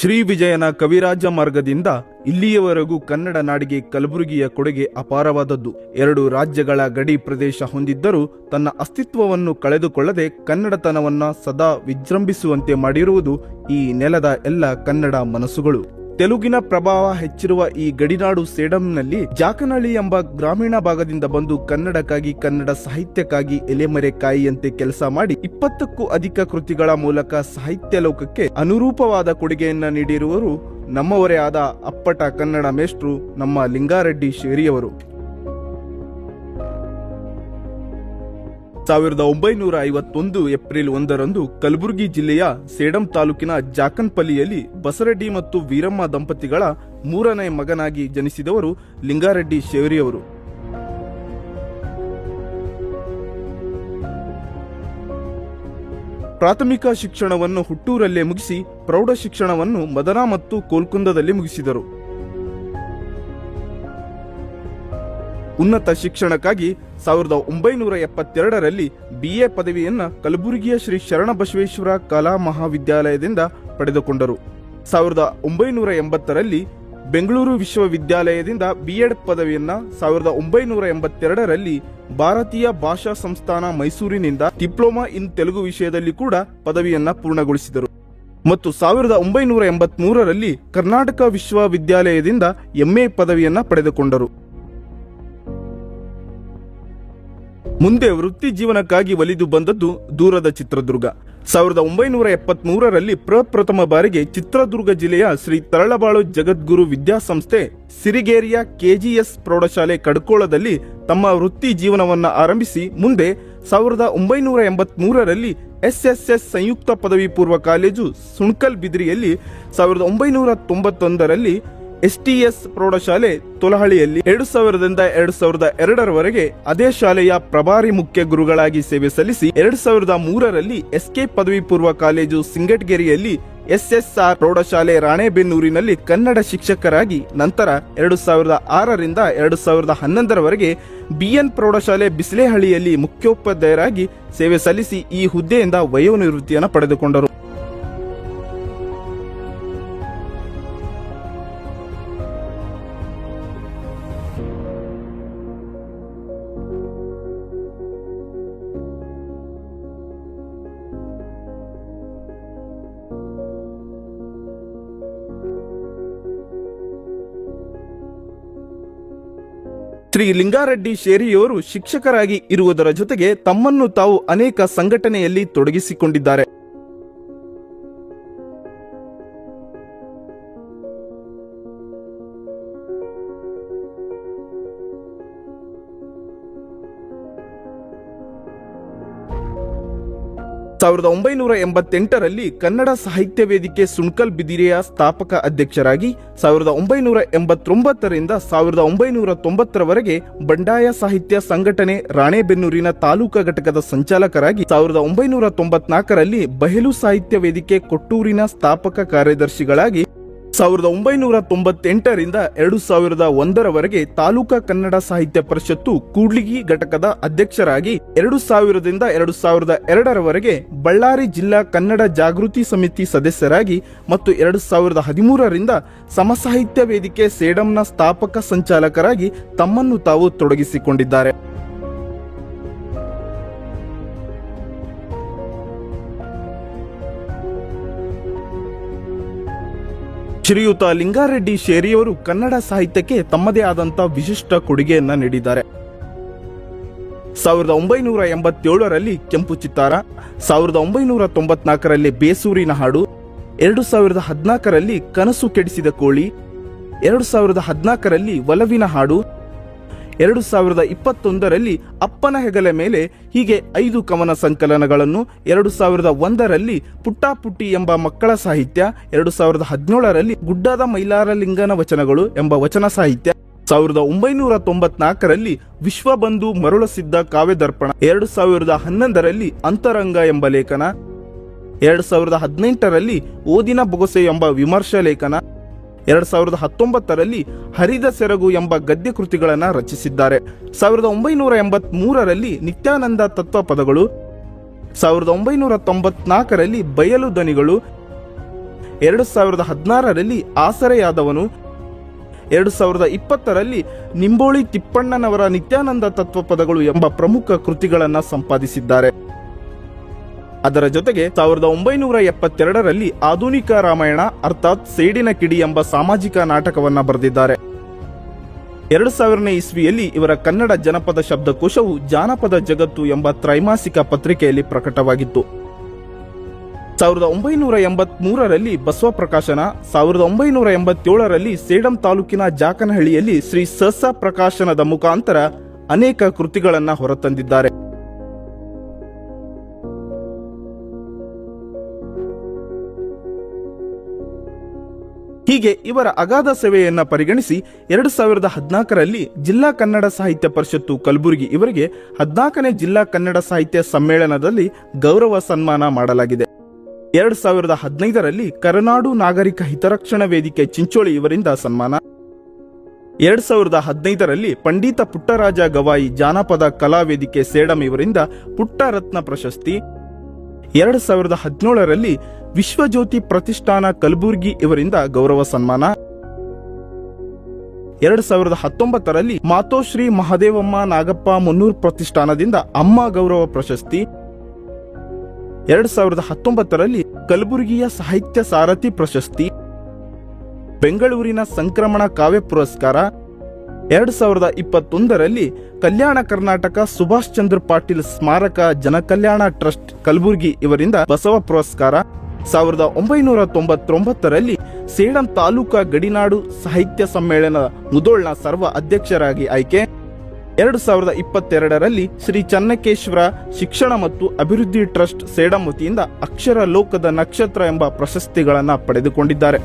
ಶ್ರೀ ವಿಜಯನ ಕವಿರಾಜ ಮಾರ್ಗದಿಂದ ಇಲ್ಲಿಯವರೆಗೂ ಕನ್ನಡ ನಾಡಿಗೆ ಕಲಬುರಗಿಯ ಕೊಡುಗೆ ಅಪಾರವಾದದ್ದು. ಎರಡು ರಾಜ್ಯಗಳ ಗಡಿ ಪ್ರದೇಶ ಹೊಂದಿದ್ದರೂ ತನ್ನ ಅಸ್ತಿತ್ವವನ್ನು ಕಳೆದುಕೊಳ್ಳದೆ ಕನ್ನಡತನವನ್ನ ಸದಾ ವಿಜೃಂಭಿಸುವಂತೆ ಮಾಡಿರುವುದು ಈ ನೆಲದ ಎಲ್ಲ ಕನ್ನಡ ಮನಸ್ಸುಗಳು. ತೆಲುಗಿನ ಪ್ರಭಾವ ಹೆಚ್ಚಿರುವ ಈ ಗಡಿನಾಡು ಸೇಡಂನಲ್ಲಿ ಜಾಕನಹಳ್ಳಿ ಎಂಬ ಗ್ರಾಮೀಣ ಭಾಗದಿಂದ ಬಂದು ಕನ್ನಡಕ್ಕಾಗಿ ಕನ್ನಡ ಸಾಹಿತ್ಯಕ್ಕಾಗಿ ಎಲೆಮರೆ ಕಾಯಿಯಂತೆ ಕೆಲಸ ಮಾಡಿ ಇಪ್ಪತ್ತಕ್ಕೂ ಅಧಿಕ ಕೃತಿಗಳ ಮೂಲಕ ಸಾಹಿತ್ಯ ಲೋಕಕ್ಕೆ ಅನುರೂಪವಾದ ಕೊಡುಗೆಯನ್ನ ನೀಡಿರುವರು ನಮ್ಮವರೇ ಆದ ಅಪ್ಪಟ ಕನ್ನಡ ಮೇಷ್ಟ್ರು ನಮ್ಮ ಲಿಂಗಾರೆಡ್ಡಿ ಶೇರಿಯವರು. ಸಾವಿರದ ಒಂಬೈನೂರ ಐವತ್ತೊಂದು ಏಪ್ರಿಲ್ ಒಂದರಂದು ಕಲಬುರಗಿ ಜಿಲ್ಲೆಯ ಸೇಡಂ ತಾಲೂಕಿನ ಜಾಕನ್ಪಲ್ಲಿಯಲ್ಲಿ ಬಸರೆಡ್ಡಿ ಮತ್ತು ವೀರಮ್ಮ ದಂಪತಿಗಳ ಮೂರನೇ ಮಗನಾಗಿ ಜನಿಸಿದವರು ಲಿಂಗಾರೆಡ್ಡಿ ಶೇರಿಯವರು. ಪ್ರಾಥಮಿಕ ಶಿಕ್ಷಣವನ್ನು ಹುಟ್ಟೂರಲ್ಲೇ ಮುಗಿಸಿ ಪ್ರೌಢ ಶಿಕ್ಷಣವನ್ನು ಮದನ ಮತ್ತು ಕೋಲ್ಕುಂದದಲ್ಲಿ ಮುಗಿಸಿದರು. ಉನ್ನತ ಶಿಕ್ಷಣಕ್ಕಾಗಿ ಸಾವಿರದ ಒಂಬೈನೂರ ಎಪ್ಪತ್ತೆರಡರಲ್ಲಿ ಬಿಎ ಪದವಿಯನ್ನ ಕಲಬುರಗಿಯ ಶ್ರೀ ಶರಣಬಸವೇಶ್ವರ ಕಲಾ ಮಹಾವಿದ್ಯಾಲಯದಿಂದ ಪಡೆದುಕೊಂಡರು. ಸಾವಿರದ ಒಂಬೈನೂರ ಎಂಬತ್ತರಲ್ಲಿ ಬೆಂಗಳೂರು ವಿಶ್ವವಿದ್ಯಾಲಯದಿಂದ ಬಿಎಡ್ ಪದವಿಯನ್ನ ಸಾವಿರದ ಒಂಬೈನೂರ ಎಂಬತ್ತೆರಡರಲ್ಲಿ ಭಾರತೀಯ ಭಾಷಾ ಸಂಸ್ಥಾನ ಮೈಸೂರಿನಿಂದ ಡಿಪ್ಲೊಮಾ ಇನ್ ತೆಲುಗು ವಿಷಯದಲ್ಲಿ ಕೂಡ ಪದವಿಯನ್ನ ಪೂರ್ಣಗೊಳಿಸಿದರು. ಮತ್ತು ಸಾವಿರದ ಒಂಬೈನೂರ ಎಂಬತ್ಮೂರರಲ್ಲಿ ಕರ್ನಾಟಕ ವಿಶ್ವವಿದ್ಯಾಲಯದಿಂದ ಎಂಎ ಪದವಿಯನ್ನ ಪಡೆದುಕೊಂಡರು. ಮುಂದೆ ವೃತ್ತಿ ಜೀವನಕ್ಕಾಗಿ ಒಲಿದು ಬಂದದ್ದು ದೂರದ ಚಿತ್ರದುರ್ಗ. ಸಾವಿರದ ಒಂಬೈನೂರ ಎಪ್ಪತ್ಮೂರರಲ್ಲಿ ಪ್ರಪ್ರಥಮ ಬಾರಿಗೆ ಚಿತ್ರದುರ್ಗ ಜಿಲ್ಲೆಯ ಶ್ರೀ ತರಳಬಾಳು ಜಗದ್ಗುರು ವಿದ್ಯಾಸಂಸ್ಥೆ ಸಿರಿಗೇರಿಯ ಕೆಜಿಎಸ್ ಪ್ರೌಢಶಾಲೆ ಕಡ್ಕೋಳದಲ್ಲಿ ತಮ್ಮ ವೃತ್ತಿ ಜೀವನವನ್ನು ಆರಂಭಿಸಿ ಮುಂದೆ ಸಾವಿರದ ಒಂಬೈನೂರ ಎಂಬತ್ಮೂರರಲ್ಲಿ ಎಸ್ಎಸ್ಎಸ್ ಸಂಯುಕ್ತ ಪದವಿ ಪೂರ್ವ ಕಾಲೇಜು ಸುಣ್ಕಲ್ ಬಿದ್ರಿಯಲ್ಲಿ ಸಾವಿರದ ಒಂಬೈನೂರ ತೊಂಬತ್ತೊಂದರಲ್ಲಿ ಎಸ್ಟಿಎಸ್ ಪ್ರೌಢಶಾಲೆ ತೊಲಹಳ್ಳಿಯಲ್ಲಿ ಎರಡು ಸಾವಿರದಿಂದ ಎರಡು ಸಾವಿರದ ಎರಡರವರೆಗೆ ಅದೇ ಶಾಲೆಯ ಪ್ರಭಾರಿ ಮುಖ್ಯ ಗುರುಗಳಾಗಿ ಸೇವೆ ಸಲ್ಲಿಸಿ ಎರಡು ಸಾವಿರದ ಮೂರರಲ್ಲಿ ಎಸ್ಕೆ ಪದವಿ ಪೂರ್ವ ಕಾಲೇಜು ಸಿಂಗಟ್ಗೇರಿಯಲ್ಲಿ ಎಸ್ಎಸ್ಆರ್ ಪ್ರೌಢಶಾಲೆ ರಾಣೆಬೆನ್ನೂರಿನಲ್ಲಿ ಕನ್ನಡ ಶಿಕ್ಷಕರಾಗಿ ನಂತರ ಎರಡು ಸಾವಿರದ ಆರರಿಂದ ಎರಡು ಸಾವಿರದ ಹನ್ನೊಂದರವರೆಗೆ ಬಿಎನ್ ಪ್ರೌಢಶಾಲೆ ಬಿಸಿಲೇಹಳ್ಳಿಯಲ್ಲಿ ಮುಖ್ಯೋಪಾಧ್ಯಾಯರಾಗಿ ಸೇವೆ ಸಲ್ಲಿಸಿ ಈ ಹುದ್ದೆಯಿಂದ ವಯೋನಿವೃತ್ತಿಯನ್ನು ಪಡೆದುಕೊಂಡರು. ಶ್ರೀ ಲಿಂಗಾರೆಡ್ಡಿ ಶೇರಿಯವರು ಶಿಕ್ಷಕರಾಗಿ ಇರುವುದರ ಜೊತೆಗೆ ತಮ್ಮನ್ನು ತಾವು ಅನೇಕ ಸಂಘಟನೆಯಲ್ಲಿ ತೊಡಗಿಸಿಕೊಂಡಿದ್ದಾರೆ. ಸಾವಿರದ ಒಂಬೈನೂರ ಎಂಬತ್ತೆಂಟರಲ್ಲಿ ಕನ್ನಡ ಸಾಹಿತ್ಯ ವೇದಿಕೆ ಸುಣ್ಕಲ್ ಬಿದಿರೆಯ ಸ್ಥಾಪಕ ಅಧ್ಯಕ್ಷರಾಗಿ ಸಾವಿರದ ಒಂಬೈನೂರ ಎಂಬತ್ತೊಂಬತ್ತರಿಂದ ಸಾವಿರದ ಒಂಬೈನೂರ ತೊಂಬತ್ತರವರೆಗೆ ಬಂಡಾಯ ಸಾಹಿತ್ಯ ಸಂಘಟನೆ ರಾಣೆಬೆನ್ನೂರಿನ ತಾಲೂಕಾ ಘಟಕದ ಸಂಚಾಲಕರಾಗಿ ಸಾವಿರದ ಒಂಬೈನೂರ ತೊಂಬತ್ನಾಲ್ಕರಲ್ಲಿ ಬಯಲು ಸಾಹಿತ್ಯ ವೇದಿಕೆ ಕೊಟ್ಟೂರಿನ ಸ್ಥಾಪಕ ಕಾರ್ಯದರ್ಶಿಗಳಾಗಿ ಸಾವಿರದ ಒಂಬೈನೂರ ತೊಂಬತ್ತೆಂಟರಿಂದ ಎರಡು ಸಾವಿರದ ಒಂದರವರೆಗೆ ತಾಲೂಕಾ ಕನ್ನಡ ಸಾಹಿತ್ಯ ಪರಿಷತ್ತು ಕೂಡ್ಲಿಗಿ ಘಟಕದ ಅಧ್ಯಕ್ಷರಾಗಿ ಎರಡು ಸಾವಿರದಿಂದ ಎರಡು ಸಾವಿರದ ಎರಡರವರೆಗೆ ಬಳ್ಳಾರಿ ಜಿಲ್ಲಾ ಕನ್ನಡ ಜಾಗೃತಿ ಸಮಿತಿ ಸದಸ್ಯರಾಗಿ ಮತ್ತು ಎರಡು ಸಾವಿರದ ಹದಿಮೂರರಿಂದ ಸಮಸಾಹಿತ್ಯ ವೇದಿಕೆ ಸೇಡಂನ ಸ್ಥಾಪಕ ಸಂಚಾಲಕರಾಗಿ ತಮ್ಮನ್ನು ತಾವು ತೊಡಗಿಸಿಕೊಂಡಿದ್ದಾರೆ. ಶ್ರೀಯುತ ಲಿಂಗಾರೆಡ್ಡಿ ಶೇರಿಯವರು ಕನ್ನಡ ಸಾಹಿತ್ಯಕ್ಕೆ ತಮ್ಮದೇ ಆದಂತ ವಿಶಿಷ್ಟ ಕೊಡುಗೆಯನ್ನ ನೀಡಿದ್ದಾರೆ. ಸಾವಿರದ ಒಂಬೈನೂರ ಎಂಬತ್ತೇಳರಲ್ಲಿ ಕೆಂಪು ಚಿತ್ತಾರ, ಸಾವಿರದ ಒಂಬೈನೂರ ತೊಂಬತ್ನಾಲ್ಕರಲ್ಲಿ ಬೇಸೂರಿನ ಹಾಡು, ಎರಡು ಸಾವಿರದ ಹದಿನಾಲ್ಕರಲ್ಲಿ ಕನಸು ಕೆಡಿಸಿದ ಕೋಳಿ, ಎರಡು ಸಾವಿರದ ಹದಿನಾಲ್ಕರಲ್ಲಿ ಒಲವಿನ ಹಾಡು ಎರಡು ಸಾವಿರದ ಇಪ್ಪತ್ತೊಂದರಲ್ಲಿ ಅಪ್ಪನ ಹೆಗಲ ಮೇಲೆ ಹೀಗೆ ಐದು ಕವನ ಸಂಕಲನಗಳನ್ನು, ಎರಡು ಸಾವಿರದ ಒಂದರಲ್ಲಿ ಪುಟ್ಟಾಪುಟ್ಟಿ ಎಂಬ ಮಕ್ಕಳ ಸಾಹಿತ್ಯ, ಎರಡು ಸಾವಿರದ ಹದಿನೇಳರಲ್ಲಿ ಗುಡ್ಡದ ಮೈಲಾರಲಿಂಗನ ವಚನಗಳು ಎಂಬ ವಚನ ಸಾಹಿತ್ಯ ಸಾವಿರದ ಒಂಬೈನೂರ ತೊಂಬತ್ನಾಲ್ಕರಲ್ಲಿ ವಿಶ್ವಬಂಧು ಮರುಳಸಿದ್ದ ಕಾವ್ಯದರ್ಪಣ, ಎರಡು ಸಾವಿರದ ಹನ್ನೊಂದರಲ್ಲಿ ಅಂತರಂಗ ಎಂಬ ಲೇಖನ, ಎರಡು ಸಾವಿರದ ಹದಿನೆಂಟರಲ್ಲಿ ಓದಿನ ಬೊಗಸೆ ಎಂಬ ವಿಮರ್ಶಾ ಲೇಖನ ಎರಡ್ ಸಾವಿರದ ಹತ್ತೊಂಬತ್ತರಲ್ಲಿ ಹರಿದ ಸೆರಗು ಎಂಬ ಗದ್ಯ ಕೃತಿಗಳನ್ನು ರಚಿಸಿದ್ದಾರೆ. ಸಾವಿರದ ಒಂಬೈನೂರ ಎಂಬತ್ ಮೂರರಲ್ಲಿ ನಿತ್ಯಾನಂದ ತತ್ವ ಪದಗಳು, ಸಾವಿರದ ಒಂಬೈನೂರ ತೊಂಬತ್ನಾಲ್ಕರಲ್ಲಿ ಬಯಲು ಧ್ವನಿಗಳು, ಎರಡು ಸಾವಿರದ ಹದಿನಾರರಲ್ಲಿ ಆಸರೆಯಾದವನು, ಎರಡು ಸಾವಿರದ ಇಪ್ಪತ್ತರಲ್ಲಿ ನಿಂಬೋಳಿ ತಿಪ್ಪಣ್ಣನವರ ನಿತ್ಯಾನಂದ ತತ್ವ ಪದಗಳು ಎಂಬ ಪ್ರಮುಖ ಕೃತಿಗಳನ್ನು ಸಂಪಾದಿಸಿದ್ದಾರೆ. ಅದರ ಜೊತೆಗೆ ಸಾವಿರದ ಒಂಬೈನೂರ ಎಪ್ಪತ್ತೆರಡರಲ್ಲಿ ಆಧುನಿಕ ರಾಮಾಯಣ, ಅರ್ಥಾತ್ ಸೇಡಿನ ಕಿಡಿ ಎಂಬ ಸಾಮಾಜಿಕ ನಾಟಕವನ್ನ ಬರೆದಿದ್ದಾರೆ. ಎರಡು ಸಾವಿರನೇ ಇಸ್ವಿಯಲ್ಲಿ ಇವರ ಕನ್ನಡ ಜನಪದ ಶಬ್ದಕೋಶವು ಜಾನಪದ ಜಗತ್ತು ಎಂಬ ತ್ರೈಮಾಸಿಕ ಪತ್ರಿಕೆಯಲ್ಲಿ ಪ್ರಕಟವಾಗಿತ್ತು. ಸಾವಿರದ ಒಂಬೈನೂರ ಎಂಬತ್ಮೂರರಲ್ಲಿ ಬಸವ ಪ್ರಕಾಶನ ಸಾವಿರದ ಒಂಬೈನೂರ ಎಂಬತ್ತೇಳರಲ್ಲಿ ಸೇಡಂ ತಾಲೂಕಿನ ಜಾಕನಹಳ್ಳಿಯಲ್ಲಿ ಶ್ರೀ ಸಸ ಪ್ರಕಾಶನದ ಮುಖಾಂತರ ಅನೇಕ ಕೃತಿಗಳನ್ನು ಹೊರತಂದಿದ್ದಾರೆ. ಹೀಗೆ ಇವರ ಅಗಾಧ ಸೇವೆಯನ್ನ ಪರಿಗಣಿಸಿ ಎರಡು ಸಾವಿರದ ಹದಿನಾಲ್ಕರಲ್ಲಿ ಜಿಲ್ಲಾ ಕನ್ನಡ ಸಾಹಿತ್ಯ ಪರಿಷತ್ತು ಕಲಬುರಗಿ ಇವರಿಗೆ ಹದಿನಾಲ್ಕನೇ ಜಿಲ್ಲಾ ಕನ್ನಡ ಸಾಹಿತ್ಯ ಸಮ್ಮೇಳನದಲ್ಲಿ ಗೌರವ ಸನ್ಮಾನ ಮಾಡಲಾಗಿದೆ. ಎರಡು ಸಾವಿರದ ಹದಿನೈದರಲ್ಲಿ ಕರನಾಡು ನಾಗರಿಕ ಹಿತರಕ್ಷಣಾ ವೇದಿಕೆ ಚಿಂಚೋಳಿ ಇವರಿಂದ ಸನ್ಮಾನ. ಎರಡು ಸಾವಿರದ ಹದಿನೈದರಲ್ಲಿ ಪಂಡಿತ ಪುಟ್ಟರಾಜ ಗವಾಯಿ ಜಾನಪದ ಕಲಾ ವೇದಿಕೆ ಸೇಡಂ ಇವರಿಂದ ಪುಟ್ಟರತ್ನ ಪ್ರಶಸ್ತಿ. ಎರಡು ಸಾವಿರದ ಹದಿನೇಳರಲ್ಲಿ ವಿಶ್ವಜ್ಯೋತಿ ಪ್ರತಿಷ್ಠಾನ ಕಲಬುರ್ಗಿ ಇವರಿಂದ ಗೌರವ ಸನ್ಮಾನ. ಎರಡ್ ಸಾವಿರದ ಹತ್ತೊಂಬತ್ತರಲ್ಲಿ ಮಾತೋಶ್ರೀ ಮಹದೇವಮ್ಮ ನಾಗಪ್ಪ ಮುನ್ನೂರ್ ಪ್ರತಿಷ್ಠಾನದಿಂದ ಅಮ್ಮ ಗೌರವ ಪ್ರಶಸ್ತಿ. ಎರಡ್ ಸಾವಿರದ ಹತ್ತೊಂಬತ್ತರಲ್ಲಿ ಕಲಬುರಗಿಯ ಸಾಹಿತ್ಯ ಸಾರಥಿ ಪ್ರಶಸ್ತಿ. ಬೆಂಗಳೂರಿನ ಸಂಕ್ರಮಣ ಕಾವ್ಯ ಪುರಸ್ಕಾರ. ಎರಡ್ ಸಾವಿರದ ಇಪ್ಪತ್ತೊಂದರಲ್ಲಿ ಕಲ್ಯಾಣ ಕರ್ನಾಟಕ ಸುಭಾಷ್ ಚಂದ್ರ ಪಾಟೀಲ್ ಸ್ಮಾರಕ ಜನಕಲ್ಯಾಣ ಟ್ರಸ್ಟ್ ಕಲಬುರಗಿ ಇವರಿಂದ ಬಸವ ಪುರಸ್ಕಾರ. ಸಾವಿರದ ಒಂಬೈನೂರ ತೊಂಬತ್ತೊಂಬತ್ತರಲ್ಲಿ ಸೇಡಂ ತಾಲೂಕಾ ಗಡಿನಾಡು ಸಾಹಿತ್ಯ ಸಮ್ಮೇಳನ ಮುದೋಳ್ನ ಸರ್ವ ಅಧ್ಯಕ್ಷರಾಗಿ ಆಯ್ಕೆ. ಎರಡು ಸಾವಿರದ ಇಪ್ಪತ್ತೆರಡರಲ್ಲಿ ಶ್ರೀ ಚನ್ನಕೇಶ್ವರ ಶಿಕ್ಷಣ ಮತ್ತು ಅಭಿವೃದ್ಧಿ ಟ್ರಸ್ಟ್ ಸೇಡಂ ವತಿಯಿಂದ ಅಕ್ಷರ ಲೋಕದ ನಕ್ಷತ್ರ ಎಂಬ ಪ್ರಶಸ್ತಿಗಳನ್ನು ಪಡೆದುಕೊಂಡಿದ್ದಾರೆ.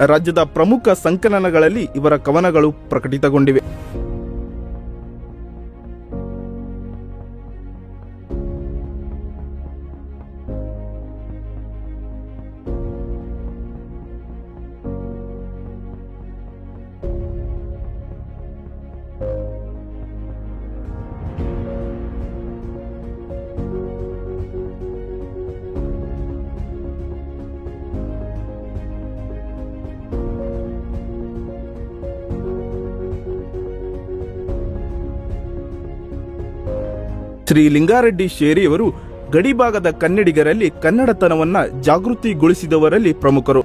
ರಾಜ್ಯದ ಪ್ರಮುಖ ಸಂಕಲನಗಳಲ್ಲಿ ಇವರ ಕವನಗಳು ಪ್ರಕಟಿತಗೊಂಡಿವೆ. ಶ್ರೀ ಲಿಂಗಾರೆಡ್ಡಿ ಶೇರಿಯವರು ಗಡಿಭಾಗದ ಕನ್ನಡಿಗರಲ್ಲಿ ಕನ್ನಡತನವನ್ನ ಜಾಗೃತಿಗೊಳಿಸಿದವರಲ್ಲಿ ಪ್ರಮುಖರು.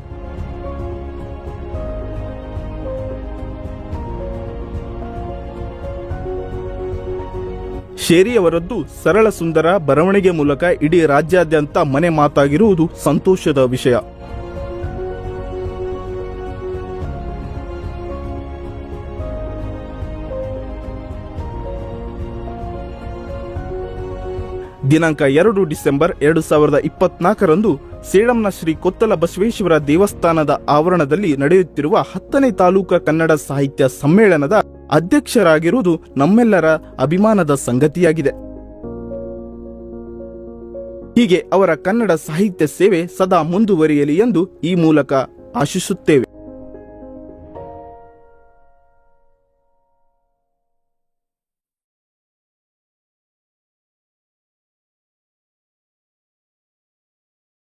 ಶೇರಿಯವರದ್ದು ಸರಳ ಸುಂದರ ಬರವಣಿಗೆ ಮೂಲಕ ಇಡೀ ರಾಜ್ಯಾದ್ಯಂತ ಮನೆ ಮಾತಾಗಿರುವುದು ಸಂತೋಷದ ವಿಷಯ. ದಿನಾಂಕ ಎರಡು ಡಿಸೆಂಬರ್ ಎರಡು ಸಾವಿರದ ಇಪ್ಪತ್ನಾಲ್ಕರಂದು ಸೇಡಂನ ಶ್ರೀ ಕೊತ್ತಲ ಬಸವೇಶ್ವರ ದೇವಸ್ಥಾನದ ಆವರಣದಲ್ಲಿ ನಡೆಯುತ್ತಿರುವ ಹತ್ತನೇ ತಾಲೂಕು ಕನ್ನಡ ಸಾಹಿತ್ಯ ಸಮ್ಮೇಳನದ ಅಧ್ಯಕ್ಷರಾಗಿರುವುದು ನಮ್ಮೆಲ್ಲರ ಅಭಿಮಾನದ ಸಂಗತಿಯಾಗಿದೆ. ಹೀಗೆ ಅವರ ಕನ್ನಡ ಸಾಹಿತ್ಯ ಸೇವೆ ಸದಾ ಮುಂದುವರಿಯಲಿ ಎಂದು ಈ ಮೂಲಕ ಆಶಿಸುತ್ತೇವೆ.